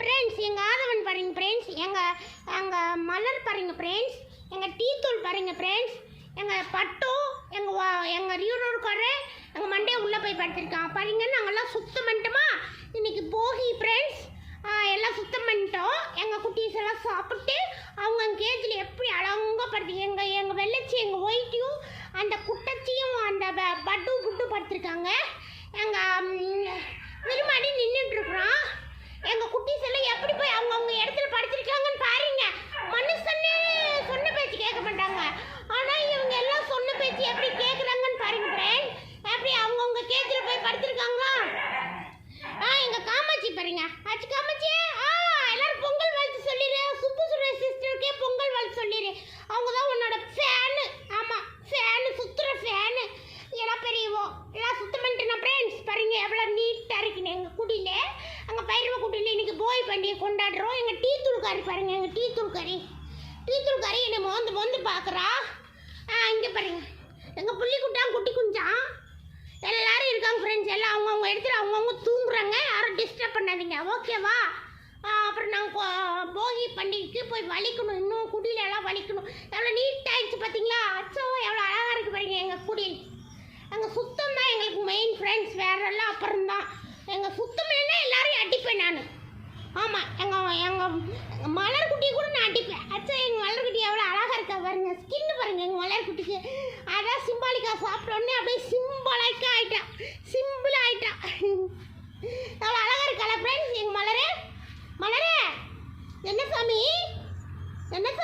Friends எங்கள் ஆதவன் பாருங்க friends எங்கள் எங்கள் மலர் பாருங்க ஃப்ரெண்ட்ஸ் எங்கள் டீத்தூள் பாருங்க ஃப்ரெண்ட்ஸ் எங்கள் பட்டு எங்கள் எங்கள் ரியூரோருக்காரு எங்கள் மண்டே உள்ளே போய் படுத்துருக்கான். பாருங்க நாங்கள்லாம் சுத்தம் பண்ணிட்டோமா? இன்றைக்கி போகி ஃப்ரெண்ட்ஸ் எல்லாம் சுத்தம் பண்ணிட்டோம். எங்கள் குட்டீஸ் எல்லாம் சாப்பிட்டு அவங்க கேஜில் எப்படி அழகாக படுத்து எங்கள் எங்கள் வெள்ளச்சி எங்கள் ஒயிட்டையும் அந்த குட்டச்சியும் அந்த ப- பட்டு புட்டு படுத்திருக்காங்க. எங்கள் விரும்பாடி நின்றுட்டுருக்குறோம் எங்கள் குட்டீஸ் எல்லாம் எப்படி போய் அவங்கவுங்க இடத்துல படுத்திருக்காங்கன்னு பாருங்க மனுஷன்னு சொன்ன பேச்சு கேட்க மாட்டாங்க ஆனால் இவங்க எல்லாம் சொன்ன பேச்சு எப்படி கேட்குறாங்கன்னு பாருங்க ஃப்ரெண்ட் எப்படி அவங்கவுங்க கேஜில் போய் படுத்திருக்காங்களா ஆ எங்க சரிங்க பாருங்க அம்மாச்சி ஆ எல்லாரும் பொங்கல் வாழ்த்து சொல்லிடு சுப்பு சுரேஷ் சிஸ்டருக்கே பொங்கல் வாழ்த்து சொல்லிடு அவங்க தான் உன்னோட ஃபேனு ஆமாம் ஃபேனு சுற்றுற ஃபேனு எல்லாம் பெரியவோ எல்லாம் சுத்தம் பண்ணிட்டு ஃப்ரெண்ட்ஸ் பாருங்க எவ்வளோ நீட்டாக இருக்குன்னு. எங்கள் குடியில் அங்கே பயிர்வ குடியில் இன்னைக்கு போய் பண்டிகை கொண்டாடுறோம். எங்கள் டீ தூள்காரி பாருங்க எங்கள் டீ தூள்காரி. டீ தூள்காரி என்னை மோந்து மோந்து பார்க்குறா. ஆ இங்கே பாருங்க. எங்கள் புள்ளி குட்டான் குட்டி குஞ்சான். எல்லாரும் இருக்காங்க ஃப்ரெண்ட்ஸ் எல்லாம் அவங்கவுங்க இடத்துல அவங்கவுங்க பண்ணாதீங்க. ஓகேவா அப்புறம் நாங்கள் போகி பண்டிகைக்கு போய் வலிக்கணும். இன்னும் குடியிலெல்லாம் வலிக்கணும். எவ்வளோ நீட்டாகிடுச்சு பார்த்தீங்களா அச்சோ எவ்வளோ அழகாக இருக்குது பாருங்க எங்கள் குடியில். எங்கள் சுத்தம் தான் எங்களுக்கு மெயின் ஃப்ரெண்ட்ஸ் வேறெல்லாம் அப்புறம் தான். எங்கள் சுத்தம் இல்லைன்னா எல்லாரையும் அடிப்பேன் நான். ஆமாம் எங்கள் எங்கள் மலர்குட்டியை கூட நான் அடிப்பேன். அச்சா எங்கள் மலர் குட்டி எவ்வளோ அழகாக இருக்கா பாருங்க. ஸ்கின்னு பாருங்கள் எங்கள் மலர் குட்டிக்கு. அதான் சிம்பாலிக்கா சாப்பிட்டோன்னே அப்படியே சிம் 奶奶，放